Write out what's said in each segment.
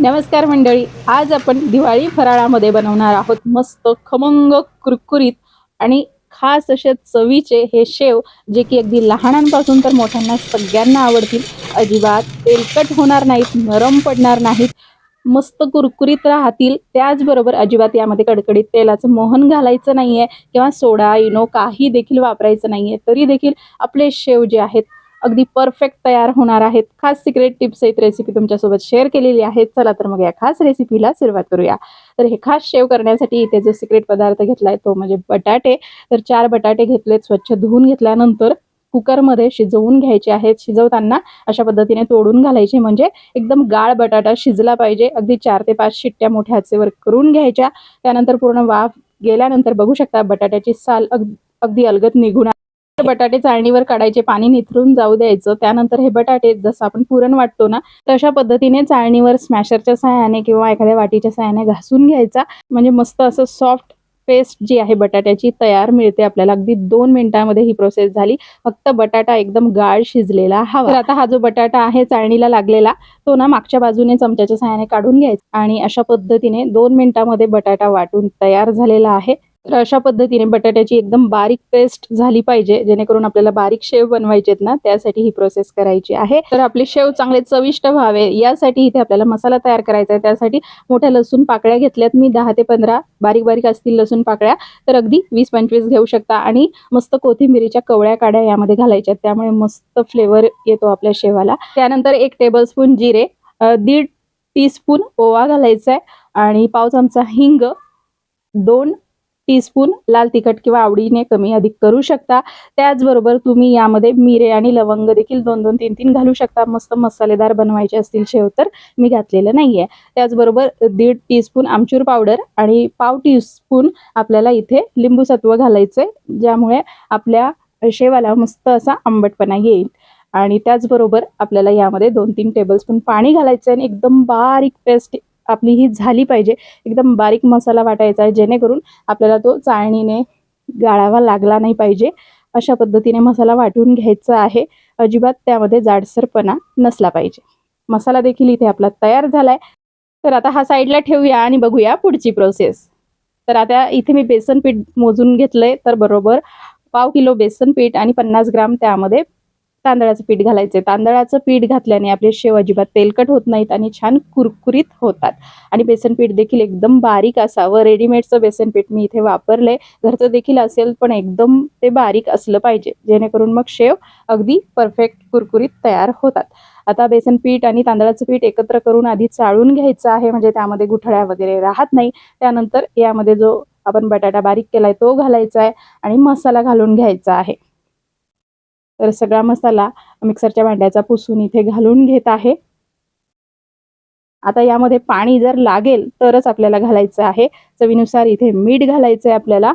नमस्कार मंडळी. आज आपण दिवाळी फराळामध्ये बनवणार आहोत मस्त खमंग कुरकुरीत आणि खास असे चवीचे हे शेव जे की अगदी लहानांपासून तर मोठ्यांना सगळ्यांना आवडतील. अजिबात तेलकट होणार नाहीत नरम पडणार नाहीत. मस्त कुरकुरीत राहतील. त्याचबरोबर अजिबात यामध्ये कडकडीत तेलाचं मोहन घालायचं नाही आहे किंवा सोडा इनो काही देखील वापरायचं नाही आहे तरी देखील आपले शेव जे आहेत अगदी परफेक्ट तयार होणार आहेत. खास सिक्रेट टिप्स आहेत रेसिपी तुमच्यासोबत शेअर केलेली आहे चला तर मग या खास रेसिपीला सुरुवात करूया. तर हे खास शेव करण्यासाठी इथे जो सिक्रेट पदार्थ घेतलाय तो म्हणजे बटाटे. तर चार बटाटे घेतलेत स्वच्छ धुवून घेतल्यानंतर कुकरमध्ये शिजवून घ्यायचे आहेत. शिजवताना अशा पद्धतीने तोडून घालायचे. म्हणजे एकदम गाळ बटाटा शिजला पाहिजे. अगदी चार ते पाच शिट्ट्या मोठ्या हाचेवर करून घ्यायच्या. त्यानंतर पूर्ण वाफ गेल्यानंतर बघू शकता बटाट्याची साल अग अगदी अलगत निघून बटाटे चाळणीवर काढायचे पाणी निथरून जाऊ द्यायचं. त्यानंतर हे बटाटे जसं आपण पुरण वाटतो ना तशा पद्धतीने चाळणीवर स्मॅशरच्या सहाय्याने किंवा एखाद्या वाटीच्या सहाय्याने घासून घ्यायचा. म्हणजे मस्त असं सॉफ्ट पेस्ट जी आहे बटाट्याची तयार मिळते आपल्याला. अगदी दोन मिनिटांमध्ये ही प्रोसेस झाली. फक्त बटाटा एकदम गाळ शिजलेला हवा. तर आता हा जो बटाटा आहे चाळणीला लागलेला तो ना मागच्या बाजूने चमच्याच्या सहाय्याने काढून घ्यायचा. आणि अशा पद्धतीने दोन मिनिटांमध्ये बटाटा वाटून तयार झालेला आहे. तर अशा पद्धतीने बटाट्याची एकदम बारीक पेस्ट झाली पाहिजे जेणेकरून आपल्याला बारीक शेव बनवायचे ना त्यासाठी ही प्रोसेस करायची आहे. तर आपले शेव चांगले चविष्ट व्हावे यासाठी इथे आपल्याला मसाला तयार करायचा आहे. त्यासाठी मोठ्या लसूण पाकळ्या घेतल्यात मी दहा ते पंधरा बारीक बारीक असतील लसूण पाकळ्या. तर अगदी वीस पंचवीस घेऊ शकता आणि मस्त कोथिंबिरीच्या कवळ्या काड्या यामध्ये घालायच्या त्यामुळे मस्त फ्लेवर येतो आपल्या शेवाला. त्यानंतर एक टेबलस्पून जिरे दीड टीस्पून ओवा घालायचा आहे आणि पाव चमचा हिंग दोन टीस्पून लाल तिखट किंवा आवडीने कमी अधिक करू शकता. त्याचबरोबर तुम्ही यामध्ये मिरे आणि लवंग देखील दोन दोन तीन तीन घालू शकता. मस्त मसालेदार बनवायचे असतील शेव तर मी घातलेलं नाहीये. त्याचबरोबर दीड टीस्पून आमचूर पावडर आणि पाव टीस्पून आपल्याला इथे लिंबू सत्व घालायचंय ज्यामुळे आपल्या शेवाला मस्त असा आंबटपणा येईल. आणि त्याचबरोबर आपल्याला यामध्ये दोन तीन टेबलस्पून पाणी घालायचं आहे आणि एकदम बारीक पेस्ट आपली ही झाली पाहिजे. एकदम बारीक मसाला वाटायचा आहे जेणेकरून आपल्याला तो चाळणीने गाळावा लागला नाही पाहिजे. अशा पद्धतीने मसाला वाटून घ्यायचा आहे. अजिबात त्यामध्ये जाडसरपणा नसला पाहिजे. मसाला देखील इथे आपला तयार झालाय. तर आता हा साईडला ठेवूया आणि बघूया पुढची प्रोसेस तर आता इथे मी बेसन पीठ मोजून घेतलंय. तर बरोबर पाव किलो बेसन पीठ आणि पन्नास ग्राम त्यामध्ये तांदळाचं पीठ घालायचं तांदळाचं पीठ घातल्याने आपले शेव अजिबात तेलकट होत नाहीत आणि छान कुरकुरीत होतात. आणि बेसन पीठ देखील एकदम बारीक असावं. रेडीमेडचं बेसन पीठ मी इथे वापरलंय. घरचं देखील असेल पण एकदम ते बारीक असलं पाहिजे. जेणेकरून मग शेव अगदी परफेक्ट कुरकुरीत तयार होतात. आता बेसन पीठ आणि तांदळाचं पीठ एकत्र करून आधी चाळून घ्यायचं आहे. म्हणजे त्यामध्ये गुठळ्या वगैरे राहत नाही. त्यानंतर यामध्ये जो आपण बटाटा बारीक केलाय तो घालायचा आहे आणि मसाला घालून घ्यायचा आहे. तर सगळा मसाला मिक्सरच्या भांड्याचा पुसून इथे घालून घेत आहे. आता यामध्ये पाणी जर लागेल तरच आपल्याला घालायचं आहे. चवीनुसार इथे मीठ घालायचं आहे आपल्याला.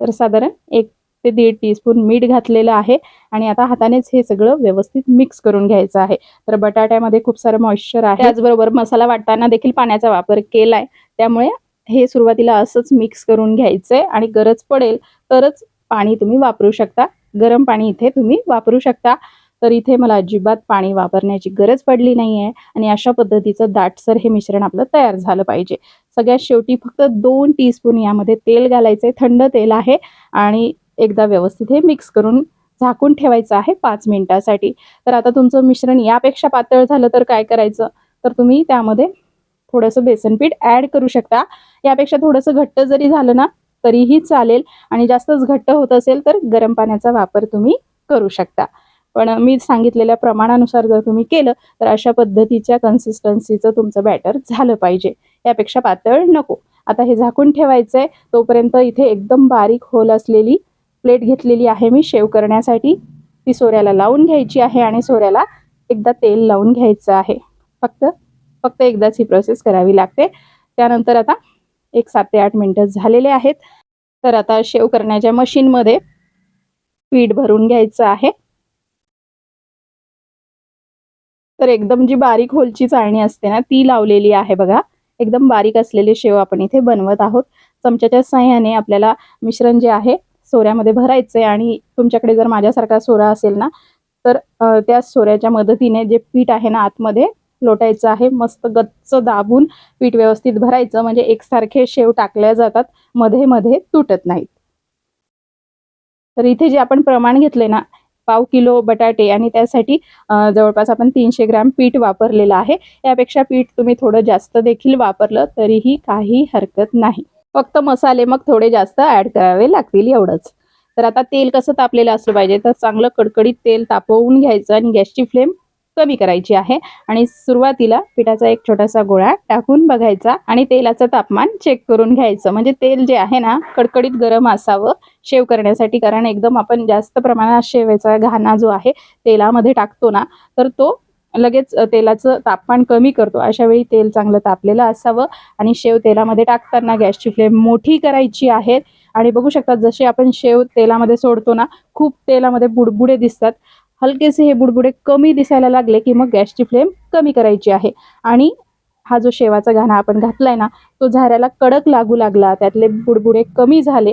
तर साधारण एक ते दीड टीस्पून मीठ घातलेलं आहे आणि आता हातानेच हे सगळं व्यवस्थित मिक्स करून घ्यायचं आहे. तर बटाट्यामध्ये खूप सारं मॉइश्चर आहे. त्याचबरोबर मसाला वाटताना देखील पाण्याचा वापर केलाय. त्यामुळे हे सुरुवातीला असंच मिक्स करून घ्यायचंय आणि गरज पडेल तरच पाणी तुम्ही वापरू शकता. गरम पाणी इथे तुम्ही वापरू शकता. तर इथे मला अजिबात पाणी वापरण्याची गरज पडली नाही आहे आणि अशा पद्धतीचं दाटसर हे मिश्रण आपलं तयार झालं पाहिजे. सगळ्यात शेवटी फक्त दोन टीस्पून यामध्ये तेल घालायचं आहे थंड तेल आहे आणि एकदा व्यवस्थित हे मिक्स करून झाकून ठेवायचं आहे पाच मिनिटासाठी. तर आता तुमचं मिश्रण यापेक्षा पातळ झालं तर काय करायचं? तर तुम्ही त्यामध्ये थोडंसं बेसन पीठ ॲड करू शकता. यापेक्षा थोडंसं घट्ट जरी झालं ना तरीही चालेल आणि जास्तच घट्ट होत असेल तर गरम पाण्याचा वापर तुम्ही करू शकता. पण मी सांगितलेल्या प्रमाणानुसार जर तुम्ही केलं तर अशा पद्धतीच्या कन्सिस्टन्सीचं तुमचं बॅटर झालं पाहिजे. यापेक्षा पातळ नको. आता हे झाकून ठेवायचंय तोपर्यंत इथे एकदम बारीक होल असलेली प्लेट घेतलेली आहे मी शेव करण्यासाठी. ती सोऱ्याला लावून घ्यायची आहे आणि सोऱ्याला एकदा तेल लावून घ्यायचं आहे. फक्त फक्त एकदाच ही प्रोसेस करावी लागते. त्यानंतर आता एक सात ते आठ मिनटं झालेले आहेत. तर आता शेव करण्याच्या मशीनमध्ये पीठ भरून घ्यायचं आहे. तर एकदम जी बारीक होलची चाळणी असते ना ती लावलेली आहे बघा. एकदम बारीक असलेले शेव आपण इथे बनवत आहोत. चमच्याच्या सहाय्याने आपल्याला मिश्रण जे आहे सोऱ्यामध्ये भरायचं आहे आणि तुमच्याकडे जर माझ्यासारखा सोरा असेल ना तर त्या सोऱ्याच्या मदतीने जे पीठ आहे ना आतमध्ये लोटायचं आहे. मस्त गच्च दाबून पीठ व्यवस्थित भरायचं. म्हणजे एकसारखे शेव टाकल्या जातात. मध्ये मध्ये तुटत नाहीत. तर इथे जे आपण प्रमाण घेतले ना पाव किलो बटाटे आणि त्यासाठी जवळपास आपण तीनशे ग्रॅम पीठ वापरलेलं आहे. यापेक्षा पीठ तुम्ही थोडं जास्त देखील वापरलं तरीही काही हरकत नाही. फक्त मसाले मग थोडे जास्त ॲड करावे लागतील एवढंच. तर आता तेल कसं तापलेलं असलं पाहिजे? तर चांगलं कडकडीत तेल तापवून घ्यायचं आणि गॅसची फ्लेम कमी करायची आहे. आणि सुरुवातीला पिठाचा एक छोटासा गोळा टाकून बघायचा आणि तेलाचं तापमान चेक करून घ्यायचं. म्हणजे तेल जे आहे ना कडकडीत गरम असावं शेव करण्यासाठी. कारण एकदम आपण जास्त प्रमाणात शेवेचा घाणा जो आहे तेलामध्ये टाकतो ना तर तो लगेच तेलाचं तापमान कमी करतो. अशा वेळी तेल चांगलं तापलेलं असावं आणि शेव तेलामध्ये टाकताना गॅसची फ्लेम मोठी करायची आहे. आणि बघू शकता जसे आपण शेव तेलामध्ये सोडतो ना खूप तेलामध्ये बुडबुडे दिसतात. हलकेसे हे बुडबुडे कमी दिसायला लागले की मग गॅसची फ्लेम कमी करायची आहे. आणि हा जो शेवाचा घाणा आपण घातलाय ना तो झाऱ्याला कडक लागू लागला त्यातले बुडबुडे कमी झाले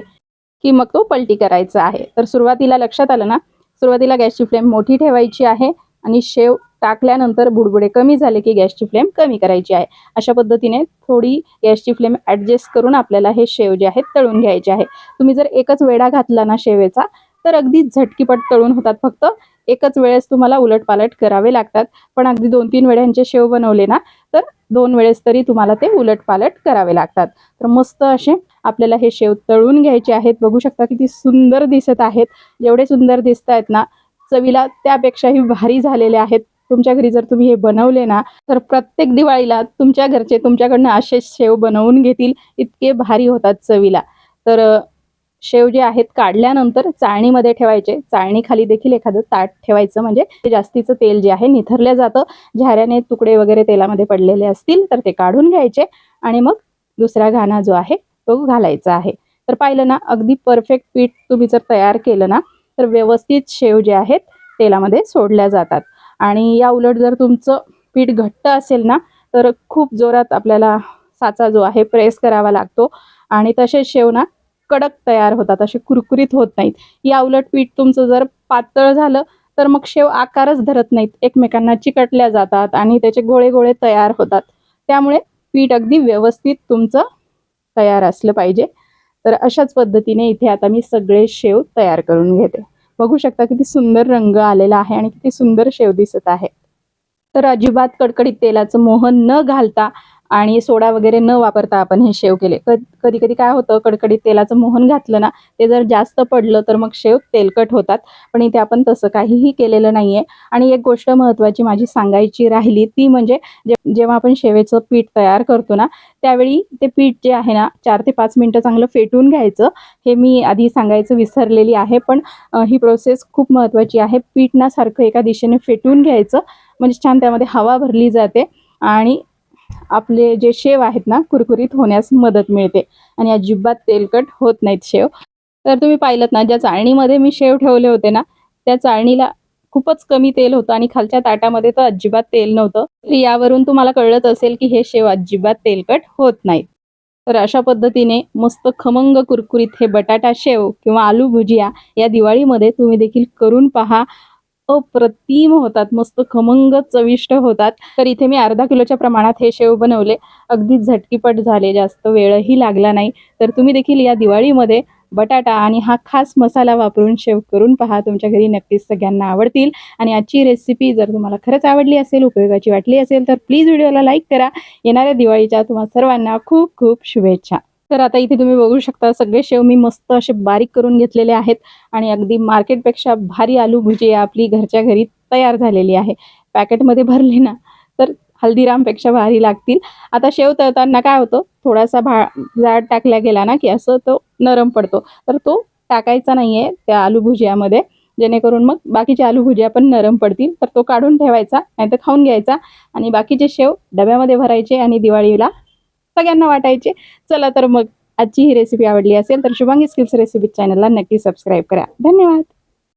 की मग तो पलटी करायचा आहे. तर सुरुवातीला लक्षात आलं ना सुरुवातीला गॅसची फ्लेम मोठी ठेवायची आहे आणि शेव टाकल्यानंतर बुडबुडे कमी झाले की गॅसची फ्लेम कमी करायची आहे. अशा पद्धतीने थोडी गॅसची फ्लेम ॲडजस्ट करून आपल्याला हे शेव जे आहेत तळून घ्यायचे आहे. तुम्ही जर एकच वेडा घातला ना शेवेचा तर अगदी झटकीपट तळून होतात. फक्त एकच वेळेस तुम्हाला उलटपालट करावे लागतात. पण अगदी दोन तीन वेळ्यांचे शेव बनवले ना तर दोन वेळेस तरी तुम्हाला ते उलटपालट करावे लागतात. तर मस्त असे आपल्याला हे शेव तळून घ्यायचे आहेत. बघू शकता किती सुंदर दिसत आहेत. जेवढे सुंदर दिसत आहेत ना. चवीला त्यापेक्षाही भारी झालेले आहेत. तुमच्या घरी जर तुम्ही हे बनवले ना तर प्रत्येक दिवाळीला तुमच्या घरचे तुमच्याकडनं असे शेव बनवून घेतील. इतके भारी होतात चवीला. तर शेव जे आहेत काढल्यानंतर चाळणीमध्ये ठेवायचे. चाळणीखाली देखील एखादं ताट ठेवायचं. म्हणजे ते जास्तीचं तेल जे आहे निथरलं जातं. झाऱ्याने तुकडे वगैरे तेलामध्ये पडलेले असतील तर ते काढून घ्यायचे. आणि मग दुसरा घाणा जो आहे तो घालायचा आहे. तर पाहिलं ना अगदी परफेक्ट पीठ तुम्ही जर तयार केलं ना तर व्यवस्थित शेव जे आहेत तेलामध्ये सोडल्या जातात. आणि या उलट जर तुमचं पीठ घट्ट असेल ना तर खूप जोरात आपल्याला साचा जो आहे प्रेस करावा लागतो. आणि तसेच शेव ना कडक तयार होतात असे कुरकुरीत होत नाहीत. या उलट पीठ तुमचं जर पातळ झालं तर मग शेव आकारच धरत नाहीत. एकमेकांना चिकटल्या जातात आणि त्याचे गोळे गोळे तयार होतात. त्यामुळे पीठ अगदी व्यवस्थित तुमचं तयार असलं पाहिजे. तर अशाच पद्धतीने इथे आता मी सगळे शेव तयार करून घेते. बघू शकता किती सुंदर रंग आलेला आहे आणि किती सुंदर शेव दिसत आहे. तर अजिबात कडकडीत तेलाचं मोहन न घालता आणि सोडा वगैरे न वापरता आपण हे शेव केले. कधी कधी काय होतं कडकडीत तेलाचं मोहन घातलं ना ते जर जास्त पडलं तर मग शेव तेलकट होतात. पण इथे आपण तसं काहीही केलेलं नाहीये. आणि एक गोष्ट महत्त्वाची माझी सांगायची राहिली ती म्हणजे जे जेव्हा आपण शेवेचं पीठ तयार करतो ना त्यावेळी ते पीठ जे आहे ना चार ते पाच मिनटं चांगलं फेटून घ्यायचं. हे मी आधी सांगायचं विसरलेली आहे पण ही प्रोसेस खूप महत्त्वाची आहे. पीठ ना सारखं एका दिशेने फेटून घ्यायचं. म्हणजे छान त्यामध्ये हवा भरली जाते. आणि आपले जे शेव आहेत ना कुरकुरीत होण्यास मदत मिळते आणि अजिबात तेलकट होत नाहीत शेव. तर तुम्ही पाहिलं ना ज्या चाळणीमध्ये मी शेव ठेवले होते ना त्या चाळणीला खूपच कमी तेल होतं आणि खालच्या ताटामध्ये तर अजिबात तेल नव्हतं. तर यावरून तुम्हाला कळत असेल की हे शेव अजिबात तेलकट होत नाहीत. तर अशा पद्धतीने मस्त खमंग कुरकुरीत हे बटाटा शेव किंवा आलू भुजिया या दिवाळीमध्ये तुम्ही देखील करून पहा. अप्रतिम होतात मस्त खमंग चविष्ट होतात. तर इथे मी अर्धा किलोच्या प्रमाणात हे शेव बनवले. अगदी झटकीपट झाले जास्त वेळही लागला नाही. तर तुम्ही देखील या दिवाळीमध्ये बटाटा आणि हा खास मसाला वापरून शेव करून पहा. तुमच्या घरी नक्कीच सगळ्यांना आवडतील. आणि आजची रेसिपी जर तुम्हाला खरंच आवडली असेल उपयोगाची वाटली असेल तर प्लीज व्हिडिओला लाईक करा. येणाऱ्या दिवाळीच्या तुम्हा सर्वांना खूप खूप शुभेच्छा. तर आता इथे तुम्ही बघू शकता सगळे शेव मी मस्त असे बारीक करून घेतलेले आहेत. आणि अगदी मार्केटपेक्षा भारी आलू भुजी आपली घरच्या घरी तयार झालेली आहे. पॅकेटमध्ये भरले ना तर हल्दीरामपेक्षा भारी लागतील. आता शेव तळताना काय होतं थोडासा भा जाड टाकला गेला ना की असं तो नरम पडतो. तर तो टाकायचा नाही आहे त्या आलू भुजियामध्ये. जेणेकरून मग बाकीचे आलू भुजिया पण नरम पडतील. तर तो काढून ठेवायचा नाहीतर खाऊन घ्यायचा. आणि बाकीचे शेव डब्यामध्ये भरायचे आणि दिवाळीला सगळ्यांना वाटायचे. चला तर मग आजची ही रेसिपी आवडली असेल तर शुभांगी स्किल्स रेसिपी चॅनलला नक्की सबस्क्राईब करा. धन्यवाद.